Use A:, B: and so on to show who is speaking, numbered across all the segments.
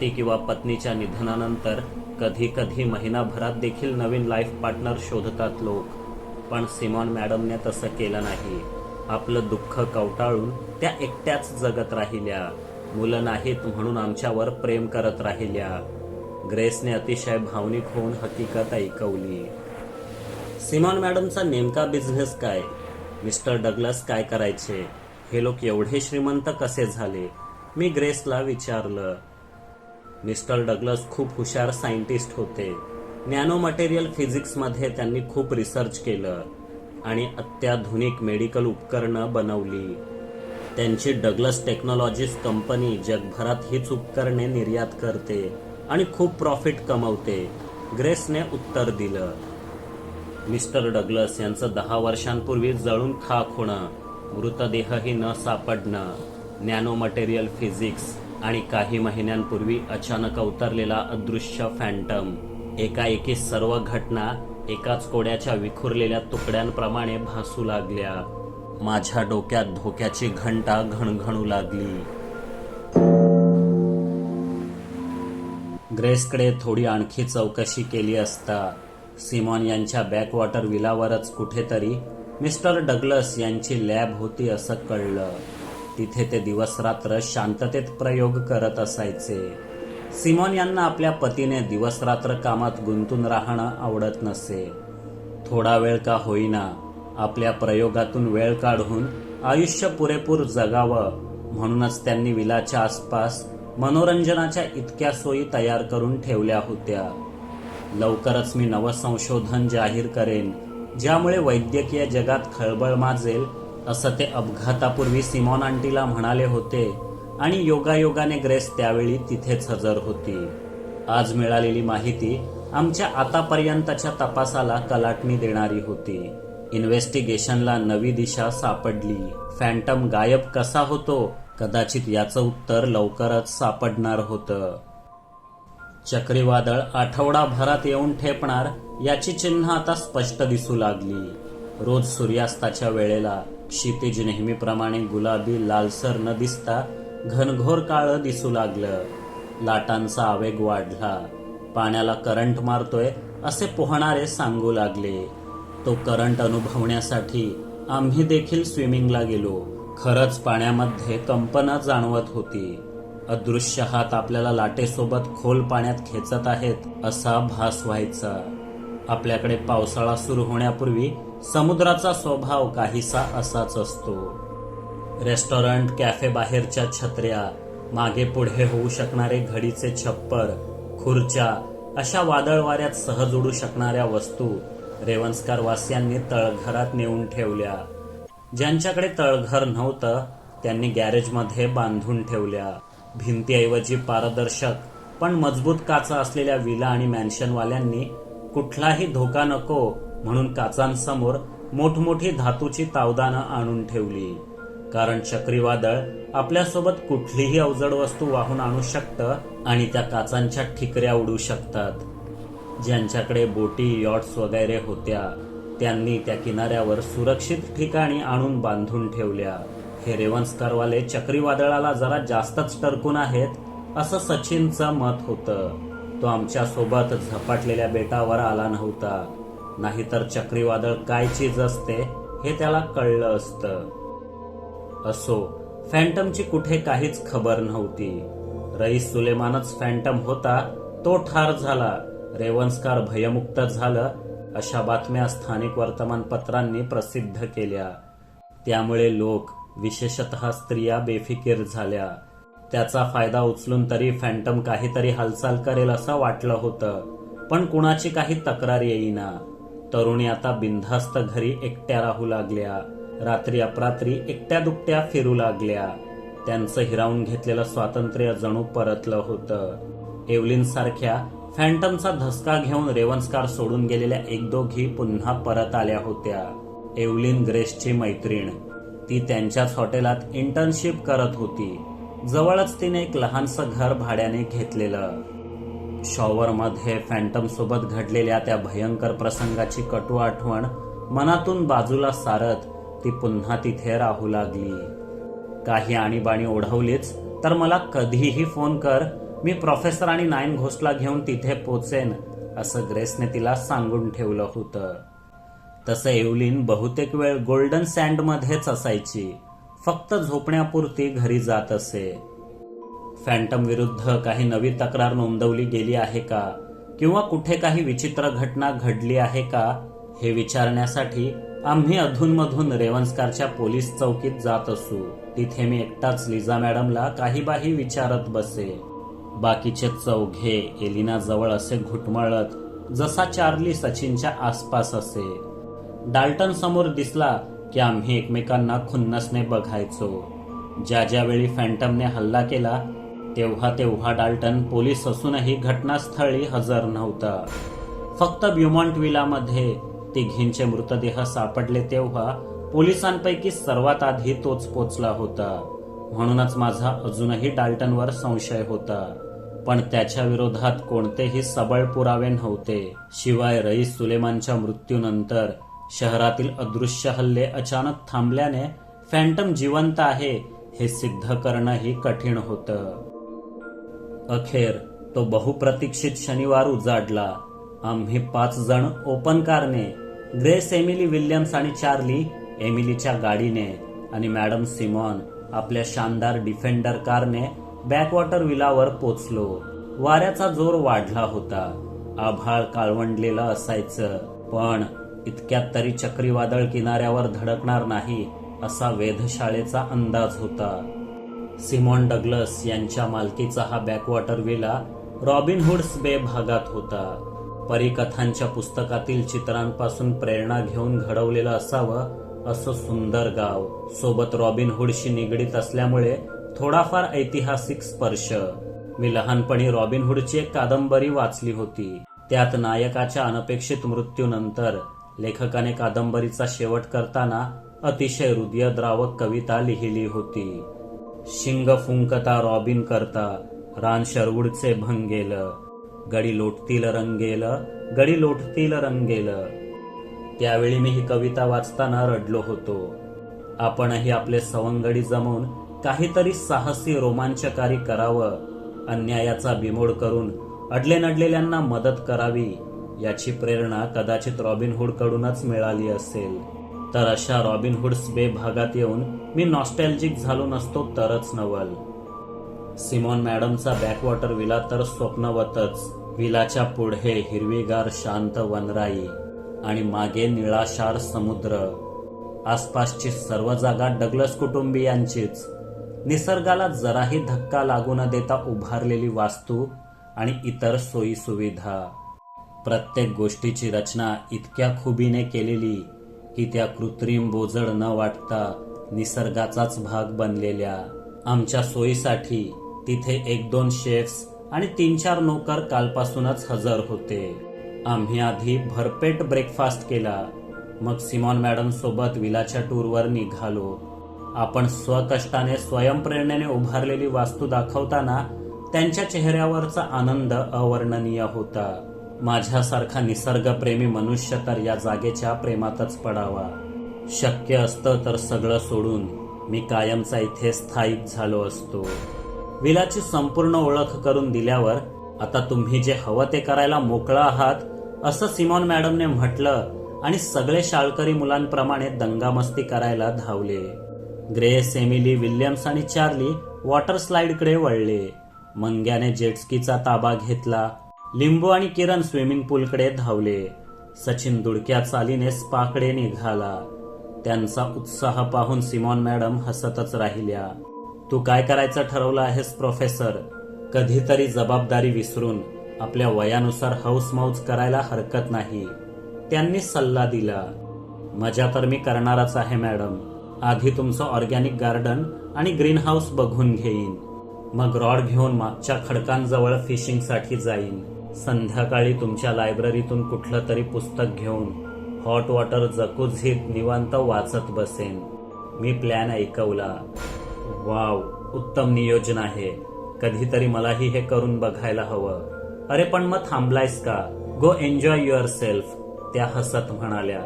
A: पती किंवा पत्नीच्या निधनानंतर कधी कधी महिनाभरात देखील नवीन लाईफ पार्टनर शोधतात लोक. पण सिमॉन मॅडमने तसं केलं नाही. आपलं दुःख कवटाळून त्या एकट्याच जगत राहिल्या. मुलं नाहीत म्हणून आमच्यावर प्रेम करत राहिल्या. ग्रेसने अतिशय भावनिक होऊन हकीकत ऐकवली. सिमॉन मॅडमचा नेमका बिझनेस काय? मिस्टर डगलस काय करायचे? हे लोक एवढे श्रीमंत कसे झाले? मी ग्रेसला विचारलं. मिस्टर डगलस खूप हुशार सायंटिस्ट होते. नॅनो मटेरियल फिजिक्समध्ये त्यांनी खूप रिसर्च केलं आणि अत्याधुनिक मेडिकल उपकरणं बनवली. त्यांची डगलस टेक्नॉलॉजीज कंपनी जगभरात हीच उपकरणे निर्यात करते आणि खूप प्रॉफिट कमवते. ग्रेसने उत्तर दिलं. मिस्टर डगलस यांचं दहा वर्षांपूर्वी जळून खाक होणं मृतदेहही न सापडणं नॅनो मटेरियल फिजिक्स आणि काही महिन्यांपूर्वी अचानक अवतरलेला अदृश्य फॅन्टम. एकाएकी सर्व घटना एकाच कोड्याच्या विखुरलेल्या तुकड्यांप्रमाणे भासू लागल्या. माझ्या डोक्यात धोक्याची घंटा घणघणू लागली. ग्रेसकडे थोडी आणखी चौकशी केली असता सिमॉन यांच्या बॅकवॉटर विलावरच कुठेतरी मिस्टर डगलस यांची लॅब होती असं कळलं. तिथे ते दिवसरात्र शांततेत प्रयोग करत असायचे. सिमॉन यांना आपल्या पतीने दिवसरात्र कामात गुंतून राहणं आवडत नसे. थोडा वेळ का होईना आपल्या प्रयोगातून वेळ काढून आयुष्य पुरेपूर जगावं म्हणूनच त्यांनी विलाच्या आसपास मनोरंजनाच्या इतक्या सोयी तयार करून ठेवल्या होत्या. लवकरच मी नवसंशोधन जाहीर करेन ज्यामुळे वैद्यकीय जगात खळबळ माजेल असं ते अपघातापूर्वी सिमॉन आंटीला म्हणाले होते आणि योगायोगाने ग्रेस त्यावेळी तिथेच हजर होती. आज मिळालेली माहिती आमच्या आतापर्यंतच्या तपासाला कलाटणी देणारी होती. इन्व्हेस्टिगेशनला नवी दिशा सापडली. फॅन्टम गायब कसा होतो? कदाचित याचं उत्तर लवकरच सापडणार होतं. चक्रीवादळ आठवडाभरात येऊन ठेपणार याची चिन्ह आता स्पष्ट दिसू लागली. रोज सूर्यास्ताच्या वेळेला क्षितिज नेहमीप्रमाणे गुलाबी लालसर न दिसता घनघोर काळं दिसू लागलं. लाटांचा आवेग वाढला. पाण्याला करंट मारतोय असे पोहणारे सांगू लागले. तो करंट अनुभवण्यासाठी आम्ही देखील स्विमिंगला गेलो. खरंच पाण्यामध्ये कंपनं जाणवत होती. अदृश्य हात आपल्याला लाटेसोबत खोल पाण्यात खेचत आहेत असा भास व्हायचा. आपल्याकडे पावसाळा सुरू होण्यापूर्वी समुद्राचा स्वभाव काहीसा असाच असतो. रेस्टॉरंट कॅफे बाहेरच्या छत्र्या मागे पुढे होऊ शकणारे घडीचे छप्पर खुर्च्या अशा वादळ वाऱ्यात सहज उडू शकणाऱ्या वस्तू रेवन्सकार वासियांनी तळघरात नेऊन ठेवल्या. ज्यांच्याकडे तळघर नव्हतं त्यांनी गॅरेजमध्ये बांधून ठेवल्या. भिंतीऐवजी पारदर्शक पण मजबूत काचा असलेल्या विला आणि मॅन्शनवाल्यांनी कुठलाही धोका नको म्हणून काचांसमोर मोठमोठी धातूची तावदानं आणून ठेवली. कारण चक्रीवादळ आपल्यासोबत कुठलीही अवजड वस्तू वाहून आणू शकतं आणि त्या काचांच्या ठिकऱ्या उडू शकतात. ज्यांच्याकडे बोटी यॉट्स वगैरे होत्या त्यांनी त्या किनाऱ्यावर सुरक्षित ठिकाणी आणून बांधून ठेवल्या. हे रेवन्सकारवाले चक्रीवादळाला जरा जास्तच टरकून आहेत असं सचिनचं मत होतं. तो आमच्यासोबत झपाटलेल्या बेटावर आला नव्हता. नाहीतर चक्रीवादळ काय चीज असते हे त्याला कळलं असतं. असो फॅन्टमची कुठे काहीच खबर नव्हती. रईस सुलेमानच फॅन्टम होता तो ठार झाला. रेवन्सकार भयमुक्त झालं अशा बातम्या स्थानिक वर्तमानपत्रांनी प्रसिद्ध केल्या. त्यामुळे लोक विशेषतः स्त्रिया बेफिकीर झाल्या. त्याचा फायदा उचलून तरी फॅन्टम काहीतरी हालचाल करेल असं वाटलं होतं पण कुणाची काही तक्रार येईना. तरुणी आता बिनधास्त घरी एकट्या राहू लागल्या. रात्री अपरात्री एकट्या दुकट्या फिरू लागल्या. त्यांचं हिरावून घेतलेलं स्वातंत्र्य जणू परतलं होतं. एव्हलिन सारख्या फॅन्टमचा धसका घेऊन रेवन्सकार सोडून गेलेल्या एक दोघी पुन्हा परत आल्या होत्या. एव्हलिन ग्रेसची मैत्रीण. ती त्यांच्याच हॉटेलात इंटर्नशिप करत होती. जवळच तिने एक लहानसं घर भाड्याने घेतलेलं. शॉवरमध्ये फॅन्टमसोबत घडलेल्या त्या भयंकर प्रसंगाची कटू आठवण मनातून बाजूला सारत ती पुन्हा तिथे राहू लागली. काही आणीबाणी ओढवलीच तर मला कधीही फोन कर मी प्रोफेसर आणि नाईन घोषला घेऊन तिथे पोचेन असं ग्रेसने तिला सांगून ठेवलं होतं. तसं एवलीन बहुतेक वेळ गोल्डन सँडमध्येच असायची. फक्त झोपण्यापुरती घरी जात असे. फॅन्टम विरुद्ध काही नवी तक्रार नोंदवली गेली आहे का? किंवा कुठे काही विचित्र घटना घडली आहे का? हे विचारण्यासाठी आम्ही अधूनमधून रेवन्सकारच्या पोलीस चौकीत जात असू. तिथे मी एकटाच लिझा मॅडमला काही बाही विचारत बसे. बाकीचे चौघे एलिना जवळ असे घुटमळत जसा चार्ली सचिनच्या आसपास असे. डाल्टन समोर दिसला की आम्ही एकमेकांना खुन्नसने बघायचो. ज्या ज्या वेळी फॅन्टमने हल्ला केला तेव्हा तेव्हा डाल्टन पोलीस असूनही घटनास्थळी हजर नव्हता. फक्त ब्युमॉन्ट विलामध्ये तिघींचे मृतदेह सापडले तेव्हा पोलिसांपैकी सर्वात आधी तोच पोचला होता. म्हणूनच माझा अजूनही डाल्टनवर संशय होता. पण त्याच्या विरोधात कोणतेही सबळ पुरावे नव्हते. शिवाय रईस सुलेमानच्या मृत्यूनंतर शहरातील अदृश्य हल्ले अचानक थांबल्याने फॅन्टम जिवंत आहे हे सिद्ध करणंही कठीण होतं. अखेर तो बहुप्रतीक्षित शनिवार उजाडला आम्ही पाच जण ओपन कारने ग्रेस एमिली विल्यम्स आणि चार्ली एमिलीच्या गाडीने आणि मॅडम सिमॉन आपल्या शानदार डिफेंडर कारने बॅकवॉटर विलावर पोचलो. वाऱ्याचा जोर वाढला होता. आभाळ काळवंडलेलं असायचं पण इतक्यात तरी चक्रीवादळ किनाऱ्यावर धडकणार नाही असा वेधशाळेचा अंदाज होता. सिमॉन डगलस यांच्या मालकीचा हा बॅकवॉटर विला रॉबिनहुड्स बे भागात होता. परिकथांच्या पुस्तकातील चित्रांपासून प्रेरणा घेऊन घडवलेलं असावं असं सुंदर गाव. सोबत रॉबिनहुडशी निगडीत असल्यामुळे थोडाफार ऐतिहासिक स्पर्श. मी लहानपणी रॉबिनहुडची एक कादंबरी वाचली होती. त्यात नायकाच्या अनपेक्षित मृत्यूनंतर लेखकाने कादंबरीचा शेवट करताना अतिशय हृदयद्रावक कविता लिहिली होती. शिंग फुंकता रॉबिन करता रान शरवूडचे भंगेल गडी लोटतील रंगेल गडी लोटतील रंगेल त्यावेळी मी ही कविता वाचताना रडलो होतो. आपणही आपले सवंगडी जमवून काहीतरी साहसी रोमांचकारी करावं अन्यायाचा बिमोड करून अडले नडलेल्यांना मदत करावी याची प्रेरणा कदाचित रॉबिनहुड कडूनच मिळाली असेल. तर अशा रॉबिनहुड्स बे भागात येऊन मी नॉस्टॅल्जिक झालो नसतो तरच नवल. सिमॉन मॅडमचा बॅकवॉटर विला तर स्वप्नवतच. विलाच्या पुढे हिरवीगार शांत वनराई आणि मागे निळाशार समुद्र. आसपासची सर्व जागा डगलस कुटुंबियांचीच. निसर्गाला जराही धक्का लागू न देता उभारलेली वास्तू आणि इतर सोयी सुविधा प्रत्येक गोष्टीची रचना इतक्या खुबीने केलेली की त्या कृत्रिम बोजड न वाटता निसर्गाचाच भाग बनलेल्या. आमच्या सोयीसाठी तिथे एक दोन शेफ्स आणि तीन चार नोकर कालपासूनच हजर होते. आम्ही आधी भरपेट ब्रेकफास्ट केला. मग सिमॉन मॅडम सोबत विलाच्या टूरवर निघालो. आपण स्वकष्टाने स्वयंप्रेरणेने उभारलेली वास्तू दाखवताना त्यांच्या चेहऱ्यावरचा आनंद अवर्णनीय होता. माझ्यासारखा निसर्गप्रेमी मनुष्य तर या जागेच्या प्रेमातच पडावा. शक्य असतं तर सगळं सोडून मी कायमचा इथे स्थायिक झालो असतो. विलाची संपूर्ण ओळख करून दिल्यावर आता तुम्ही जे हवं ते करायला मोकळं आहात असं सिमॉन मॅडमने म्हटलं आणि सगळे शाळकरी मुलांप्रमाणे दंगामस्ती करायला धावले. ग्रेस एमिली विल्यम्स आणि चार्ली वॉटर स्लाइडकडे वळले. मंग्याने जेटस्कीचा ताबा घेतला. लिंबू आणि किरण स्विमिंग पूलकडे धावले. सचिन दुडक्या चालीने स्पाकडे निघाला. त्यांचा उत्साह पाहून सिमॉन मॅडम हसतच राहिल्या. तू काय करायचं ठरवलं आहेस प्रोफेसर? कधीतरी जबाबदारी विसरून आपल्या वयानुसार हौस मौज करायला हरकत नाही. त्यांनी सल्ला दिला मजा तर मी करणारच आहे मॅडम. आधी तुमचं ऑर्गॅनिक गार्डन आणि ग्रीन हाऊस बघून घेईन. मग रॉड घेऊन मागच्या खडकांजवळ फिशिंगसाठी जाईन. संध्याकाळी तुमच्या लायब्ररीतून कुठलं तरी पुस्तक घेऊन हॉट वॉटर जकुझीत निवांत वाचत बसेन. मी प्लॅन ऐकवला. वाव उत्तम नियोजन आहे. कधीतरी मलाही हे करून बघायला हवं. अरे पण मग थांबलायस का? गो एन्जॉय युअर सेल्फ त्या हसत म्हणाल्या.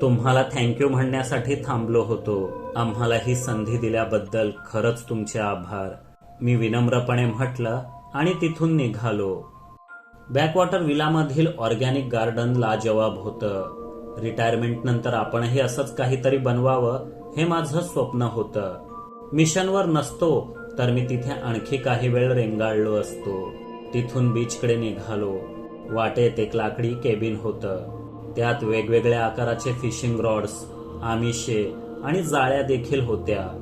A: तुम्हाला थँक्यू म्हणण्यासाठी थांबलो होतो. आम्हाला ही संधी दिल्याबद्दल खरंच तुमचे आभार. मी विनम्रपणे म्हटलं आणि तिथून निघालो. बॅकवॉटर विलामधील ऑर्गॅनिक गार्डनला जवाब होतं. रिटायरमेंट नंतर आपणही असंच काहीतरी बनवावं हे माझं स्वप्न होतं. मिशनवर नसतो तर मी तिथे आणखी काही वेळ रेंगाळलो असतो. तिथून बीचकडे निघालो. वाटेत एक लाकडी केबिन होतं. त्यात वेगवेगळ्या आकाराचे फिशिंग रॉड्स आमिषे आणि जाळ्या देखील होत्या.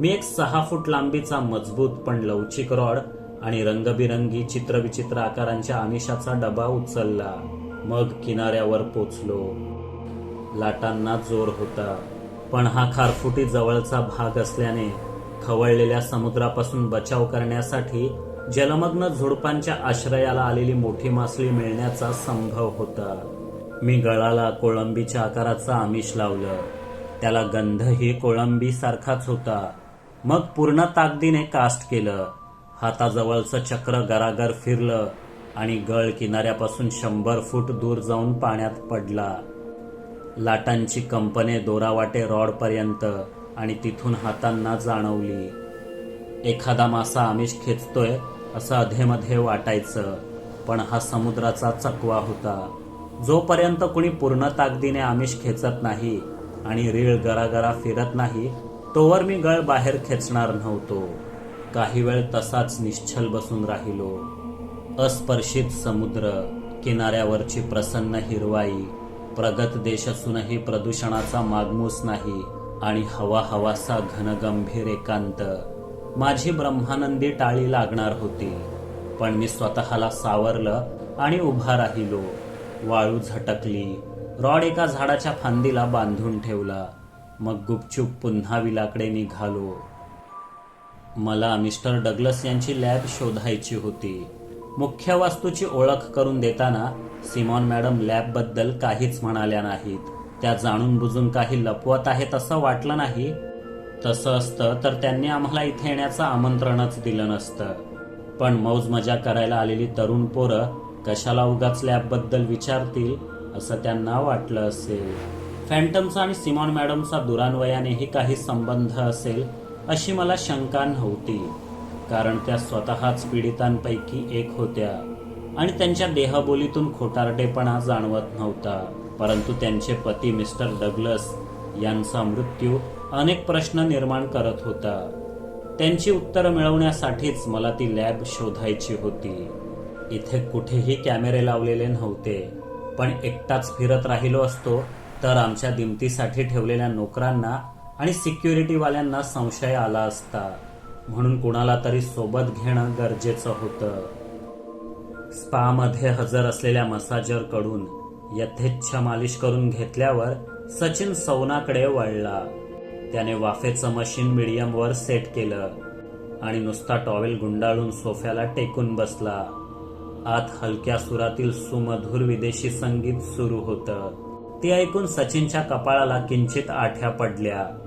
A: मी एक सहा फूट लांबीचा मजबूत पण लवचिक रॉड आणि रंगबिरंगी चित्रविचित्र आकारांच्या आमिषाचा डबा उचलला. मग किनाऱ्यावर पोचलो. लाटांना जोर होता. पण हा खारफुटी जवळचा भाग असल्याने खवळलेल्या समुद्रापासून बचाव करण्यासाठी जलमग्न झुडपांच्या आश्रयाला आलेली मोठी मासळी मिळण्याचा संभव होता. मी गळाला कोळंबीच्या आकाराचा आमिष लावलं. त्याला गंधही कोळंबी सारखाच होता. मग पूर्ण ताकदीने कास्ट केलं. हाताजवळचं चक्र गरागर फिरलं आणि गळ किनाऱ्यापासून शंभर फूट दूर जाऊन पाण्यात पडला. लाटांची कंपने दोरावाटे रॉडपर्यंत आणि तिथून हातांना जाणवली. एखादा मासा आमिष खेचतोय असं अधेमध्ये वाटायचं पण हा समुद्राचा चकवा होता. जोपर्यंत कुणी पूर्ण ताकदीने आमिष खेचत नाही आणि रीळ गरागरा फिरत नाही तोवर मी गळ बाहेर खेचणार नव्हतो. काही वेळ तसाच निश्चल बसून राहिलो. अस्पर्शित समुद्र किनाऱ्यावरची प्रसन्न हिरवाई प्रगत देश असूनही प्रदूषणाचा मागमूस नाही आणि हवा हवासा घनगंभीर एकांत. माझी ब्रह्मानंदी टाळी लागणार होती पण मी स्वतःला सावरलं आणि उभा राहिलो. वाळू झटकली रॉड एका झाडाच्या फांदीला बांधून ठेवला. मग गुपचूप पुन्हा विलाकडे निघालो. मला मिस्टर डग्लस यांची लॅब शोधायची होती. मुख्य वास्तूची ओळख करून देताना सिमॉन मॅडम लॅबबद्दल काहीच म्हणाल्या नाहीत. त्या जाणून बुजून काही लपवत आहेत असं वाटलं नाही. तसं असतं तर त्यांनी आम्हाला इथे येण्याचं आमंत्रणच दिलं नसतं. पण मौज मजा करायला आलेली तरुण पोरं कशाला उगाच लॅबबद्दल विचारतील असं त्यांना वाटलं असेल. फॅन्टमचा आणि सिमॉन मॅडमचा दुरान्वयानेही काही संबंध असेल अशी मला शंका नव्हती. कारण त्या स्वतःच पीडितांपैकी एक होत्या आणि त्यांच्या देहबोलीतून खोटारडेपणा जाणवत नव्हता. परंतु त्यांचे पती मिस्टर डगलस यांचा मृत्यू अनेक प्रश्न निर्माण करत होता. त्यांची उत्तरं मिळवण्यासाठीच मला ती लॅब शोधायची होती. इथे कुठेही कॅमेरे लावलेले नव्हते. पण एकटाच फिरत राहिलो असतो तर आमच्या दिमतीसाठी ठेवलेल्या नोकरांना आणि सिक्युरिटीवाल्यांना संशय आला असता. म्हणून कुणाला तरी सोबत घेणं गरजेचं होतं. स्पामध्ये हजर असलेल्या मसाजरकडून यथेच्छ मालिश करून घेतल्यावर सचिन सौनाकडे वळला. त्याने वाफेचं मशीन मिडियमवर सेट केलं आणि नुसता टॉवेल गुंडाळून सोफ्याला टेकून बसला. आत हलक्या सुरातील सुमधुर विदेशी संगीत सुरू होतं. ते ऐकून सचिनच्या कपाळाला किंचित आठ्या पडल्या.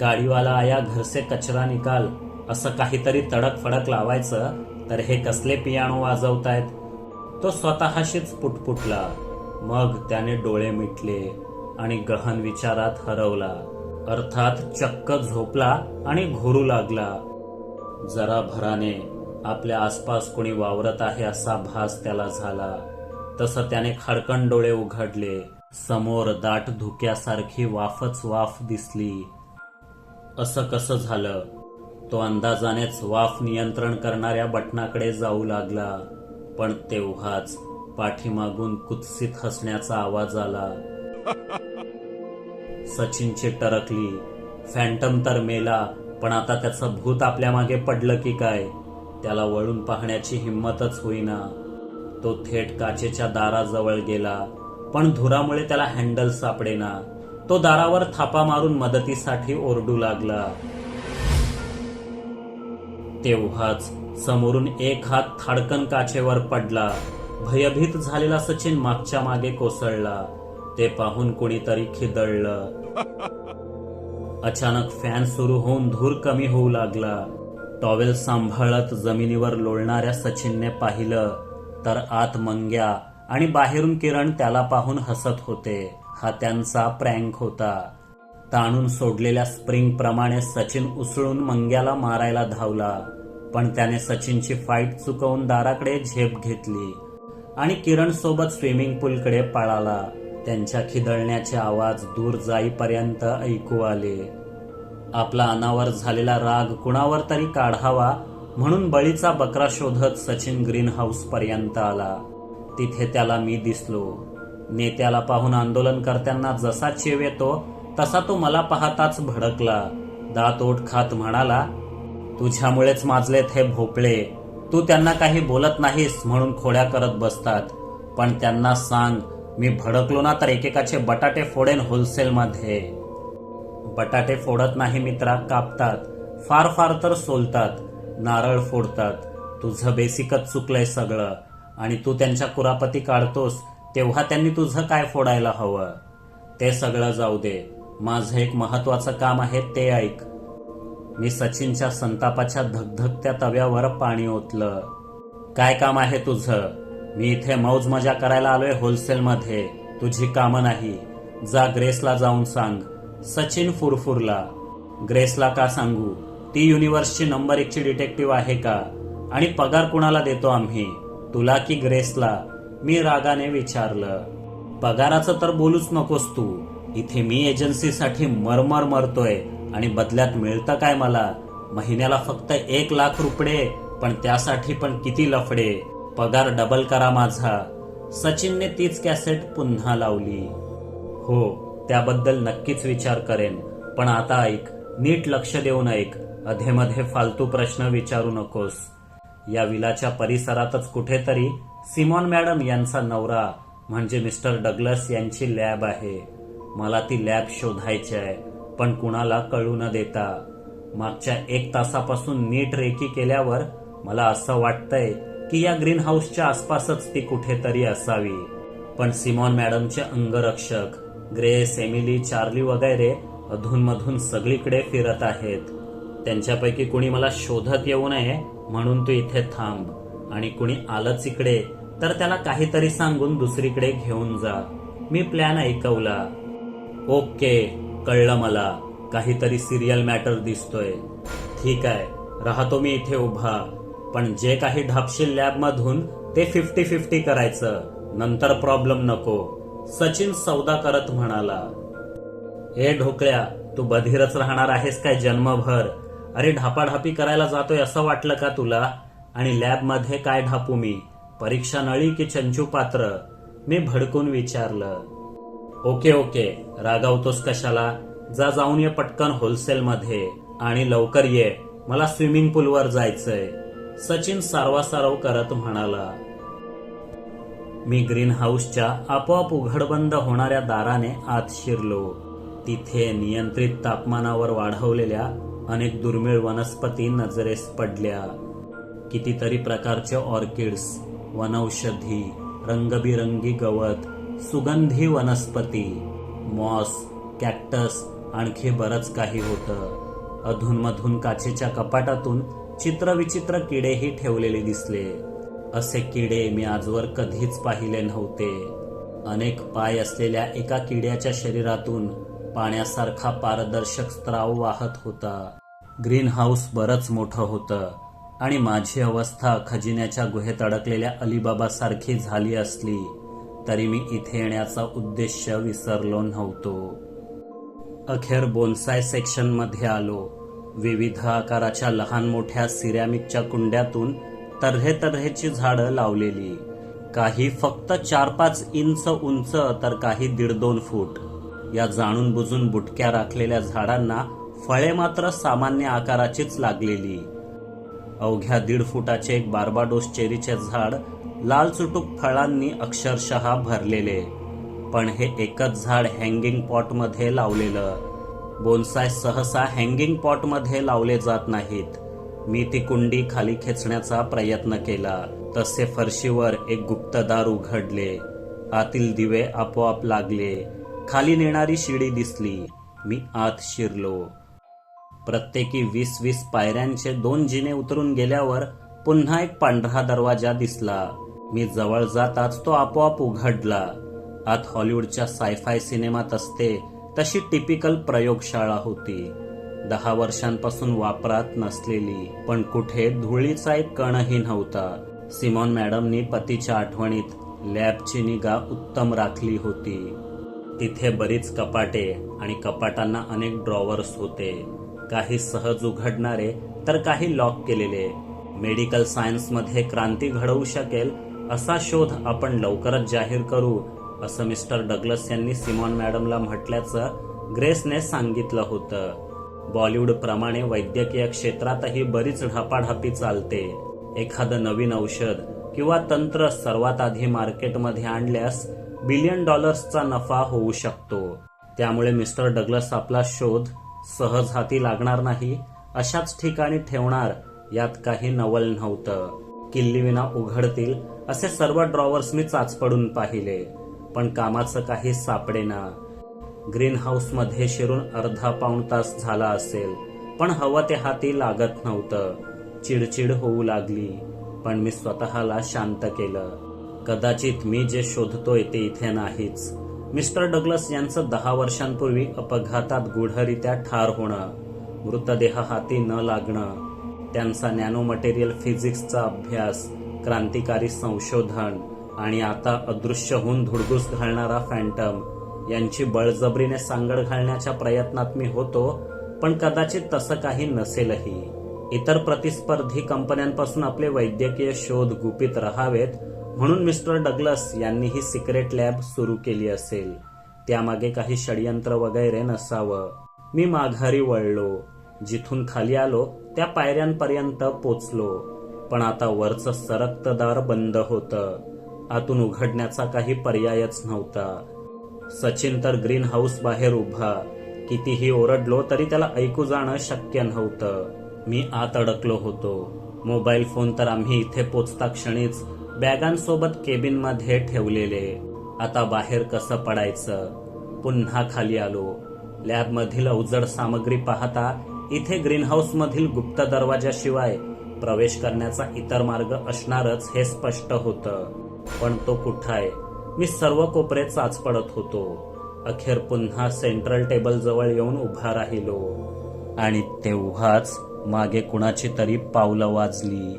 A: गाडीवाला आया घरसे कचरा निकाल असं काहीतरी तडक फडक लावायचं तर हे कसले पियानो वाजवतायत? तो स्वतःशीच पुटपुटला. मग त्याने डोळे मिटले आणि गहन विचारात हरवला. अर्थात चक्क झोपला आणि घोरू लागला. जरा भराने आपल्या आसपास कोणी वावरत आहे असा भास त्याला झाला. तसं त्याने खडकन डोळे उघडले. समोर दाट धुक्यासारखी वाफच वाफ दिसली. असं कसं झालं? तो अंदाजानेच वाफ नियंत्रण करणाऱ्या बटनाकडे जाऊ लागला. पण तेव्हाच पाठीमागून कुत्सित हसण्याचा आवाज आला. सचिनची टरकली. फॅन्टम तर मेला पण आता त्याचं भूत आपल्या मागे पडलं की काय? त्याला वळून पाहण्याची हिंमतच होईना. तो थेट काचेच्या दाराजवळ गेला पण धुरामुळे त्याला हँडल सापडेना. तो दारावर थापा मारून मदतीसाठी ओरडू लागला. तेव्हाच समोरून एक हात थाडकन काचेवर पडला. भयभीत झालेला सचिन मागच्या मागे कोसळला. ते पाहून कुणीतरी खिदळलं. अचानक फॅन सुरू होऊन धूर कमी होऊ लागला. टॉवेल सांभाळत जमिनीवर लोळणाऱ्या सचिनने पाहिलं तर आत मंग्या आणि बाहेरून किरण त्याला पाहून हसत होते. हा त्यांचा प्रँक होता. ताणून सोडलेल्या स्प्रिंग प्रमाणे सचिन उसळून मंग्याला मारायला धावला. पण त्याने सचिनची फाईट चुकवून दाराकडे झेप घेतली आणि किरण सोबत स्विमिंग पूलकडे पळाला. त्यांच्या खिदळण्याचे आवाज दूर जाईपर्यंत ऐकू आले. आपला अनावर झालेला राग कुणावर तरी काढावा म्हणून बळीचा बकरा शोधत सचिन ग्रीन हाऊस पर्यंत आला. तिथे त्याला मी दिसलो. नेत्याला पाहून आंदोलनकर्त्यांना जसा चेव येतो तसा तो मला पाहताच भडकला. दातोट खात म्हणाला तुझ्यामुळेच माजलेत हे भोपळे. तू त्यांना काही बोलत नाहीस म्हणून खोड्या करत बसतात. पण त्यांना सांग मी भडकलो ना तर एकेकाचे बटाटे फोडेन होलसेलमध्ये. बटाटे फोडत नाही मित्रा कापतात. फार फार तर सोलतात. नारळ फोडतात. तुझं बेसिकच चुकलंय सगळं. आणि तू त्यांच्या कुरापती काढतोस तेव्हा त्यांनी तुझं काय फोडायला हवं? ते सगळं जाऊ दे. माझं एक महत्वाचं काम आहे ते ऐक. मी सचिनच्या संतापाच्या धगधगत्या तव्यावर पाणी ओतलं. काय काम आहे तुझं? मी इथे मौज मजा करायला आलोय होलसेलमध्ये. तुझी कामं नाही. जा ग्रेसला जाऊन सांग. सचिन फुरफुरला. ग्रेसला का सांगू? ती युनिव्हर्सची नंबर एकची डिटेक्टिव्ह आहे का? आणि पगार कुणाला देतो आम्ही? तुला की ग्रेसला? मी रागाने विचारलं पगाराचं तर बोलूच नकोस तू. इथे मी एजन्सीसाठी मरमर मरतोय आणि बदल्यात मिळतं काय मला? महिन्याला फक्त एक लाख रुपये पण त्यासाठी पण किती लफडे? पगार डबल करा माझा. सचिनने तीच कॅसेट पुन्हा लावली. हो त्याबद्दल नक्कीच विचार करेन. पण आता ऐक नीट लक्ष देऊन ऐक. अधेमध्ये फालतू प्रश्न विचारू नकोस. या विलाच्या परिसरातच कुठेतरी सिमॉन मॅडम यांचा नवरा म्हणजे मिस्टर डगलस यांची लॅब आहे. मला ती लॅब शोधायची आहे पण कुणाला कळू न देता. मागच्या एक तासापासून नीट रेकी केल्यावर मला असं वाटतंय की या ग्रीन हाऊसच्या आसपासच ती कुठेतरी असावी. पण सिमॉन मॅडमचे अंगरक्षक ग्रेस एमिली चार्ली वगैरे अधूनमधून सगळीकडे फिरत आहेत. त्यांच्यापैकी कुणी मला शोधत येऊ नये म्हणून तू इथे थांब आणि कुणी आलंच इकडे तर त्याला काहीतरी सांगून दुसरीकडे घेऊन जा. मी प्लॅन ऐकवला. ओके कळलं मला. काहीतरी सिरियल मॅटर दिसतोय. ठीक आहे राहतो मी इथे उभा. पण जे काही ढापशील लॅबमधून ते फिफ्टी फिफ्टी करायचं. नंतर प्रॉब्लेम नको. सचिन सौदा करत म्हणाला. ए ढोकळ्या तू बधीरच राहणार आहेस काय जन्मभर? अरे ढापाढापी करायला जातोय असं वाटलं का तुला? आणि लॅबमध्ये काय ढापू मी? परीक्षा नळी की चंचू पात्र? मी भडकून विचारलं. ओके ओके रागावतोस कशाला? जा जाऊन ये पटकन होलसेलमध्ये आणि लवकर ये. मला स्विमिंग पूलवर जायचंय. सचिन सारवासारव करत म्हणाला. मी ग्रीन हाऊसच्या आपोआप उघडबंद होणाऱ्या दाराने आत शिरलो. तिथे नियंत्रित तापमानावर वाढवलेल्या अनेक दुर्मिळ वनस्पती नजरेस पडल्या. कितीतरी प्रकारचे ऑर्किड्स वनौषधी रंगबिरंगी गवत सुगंधी वनस्पती मॉस कॅक्टस आणखी बरंच काही होतं. अधूनमधून काचेच्या कपाटातून चित्रविचित्र किडेही ठेवलेले दिसले. असे किडे मी आजवर कधीच पाहिले नव्हते. अनेक पाय असलेल्या एका किड्याच्या शरीरातून पाण्यासारखा पारदर्शक स्त्राव वाहत होता. ग्रीन हाऊस बरंच मोठं होतं. आणि माझी अवस्था खजिन्याच्या गुहेत अडकलेल्या अलिबाबासारखी झाली असली तरी मी इथे येण्याचा उद्देश विसरलो नव्हतो. अखेर बोन्साय सेक्शनमध्ये आलो. विविध आकाराच्या लहान मोठ्या सिरॅमिकच्या कुंड्यातून तऱ्हे तऱ्हेची झाडं लावलेली. काही फक्त चार पाच इंच उंच तर काही दीड दोन फूट. या जाणून बुजून बुटक्या राखलेल्या झाडांना फळे मात्र सामान्य आकाराचीच लागलेली. अवघ्या दीड फुटाचे एक बार्बाडोस चेरीचे झाड लाल चुटूक फळांनी अक्षरशः भरलेले. पण हे एकच झाड हँगिंग पॉटमध्ये लावलेलं. बोन्साय सहसा हँगिंग पॉटमध्ये लावले जात नाहीत. मी ती कुंडी खाली खेचण्याचा प्रयत्न केला. तसे फरशीवर एक गुप्तदार उघडले. आतील दिवे आपोआप लागले. खाली नेणारी शिडी दिसली. मी आत शिरलो. प्रत्येकी वीस वीस पायऱ्यांचे दोन जिने उतरून गेल्यावर पुन्हा एक पांढरा दरवाजा दिसला. मी जवळ जाताच तो आपोआप उघडला. आत हॉलिवूडच्या सायफाय सिनेमात असते तशी टिपिकल प्रयोगशाळा होती. दहा वर्षांपासून वापरात नसलेली पण कुठे धुळीचा एक कणही नव्हता. सिमॉन मॅडमनी पतीच्या आठवणीत लॅबची निगा उत्तम राखली होती. तिथे बरीच कपाटे आणि कपाटांना अनेक ड्रॉवर्स होते. काही सहज उघडणारे तर काही लॉक केलेले. मेडिकल सायन्समध्ये क्रांती घडवू शकेल असा शोध आपण लवकरच जाहीर करू असं मिस्टर डग्लस यांनी सिमॉन मॅडमला म्हटल्याचं ग्रेसने सांगितलं होतं. बॉलिवूड प्रमाणे वैद्यकीय क्षेत्रातही बरीच ढापाढापी चालते. एखादं नवीन औषध किंवा तंत्र सर्वात आधी मार्केटमध्ये आणल्यास बिलियन डॉलर्सचा नफा होऊ शकतो. त्यामुळे मिस्टर डग्लस आपला शोध सहज हाती लागणार नाही अशाच ठिकाणी ठेवणार यात काही नवल नव्हतं. किल्लीविना उघडतील असे सर्व ड्रॉवर्स मी चाचपडून पाहिले पण कामाचं काही सापडेना. ग्रीन हाऊसमध्ये शिरून अर्धा पाऊण तास झाला असेल पण हवं ते हाती लागत नव्हतं. चिडचिड होऊ लागली पण मी स्वतःला शांत केलं. कदाचित मी जे शोधतोय ते इथे नाहीच. मिस्टर डगलस यांचं दहा वर्षांपूर्वी अपघातात गूढरित्या ठार होणं मृतदेह हाती न लागणं त्यांचा नॅनो मटेरियल फिजिक्सचा अभ्यास क्रांतिकारी संशोधन आणि आता अदृश्य होऊन धुडगूस घालणारा फॅन्टम यांची बळजबरीने सांगड घालण्याच्या प्रयत्नात मी होतो पण कदाचित तसं काही नसेलही. इतर प्रतिस्पर्धी कंपन्यांपासून आपले वैद्यकीय शोध गुपित राहावेत म्हणून मिस्टर डगलस यांनी ही सिक्रेट लॅब सुरू केली असेल. त्यामागे काही षडयंत्र वगैरे नसावं. मी माघारी वळलो. जिथून खाली आलो त्या पायऱ्यांपर्यंत पोचलो. पण आता वरचं सरकतं दार बंद होतं. आतून उघडण्याचा काही पर्यायच नव्हता. सचिन तर ग्रीन हाऊस बाहेर उभा. कितीही ओरडलो तरी त्याला ऐकू जाणं शक्य नव्हतं. मी आत अडकलो होतो. मोबाईल फोन तर आम्ही इथे पोचता क्षणीच बॅगांसोबत केबिनमध्ये ठेवलेले. आता बाहेर कसं पडायचं? पुन्हा खाली आलो. लॅबमधील अवजड सामग्री पाहता इथे ग्रीनहाऊसमधील गुप्त दरवाजाशिवाय प्रवेश करण्याचा इतर मार्ग असणारच हे स्पष्ट होतं. पण तो कुठाय? मी सर्व कोपरे चाच पडत होतो. अखेर पुन्हा सेंट्रल टेबल जवळ येऊन उभा राहिलो. आणि तेव्हाच मागे कुणाची तरी पावलं वाजली.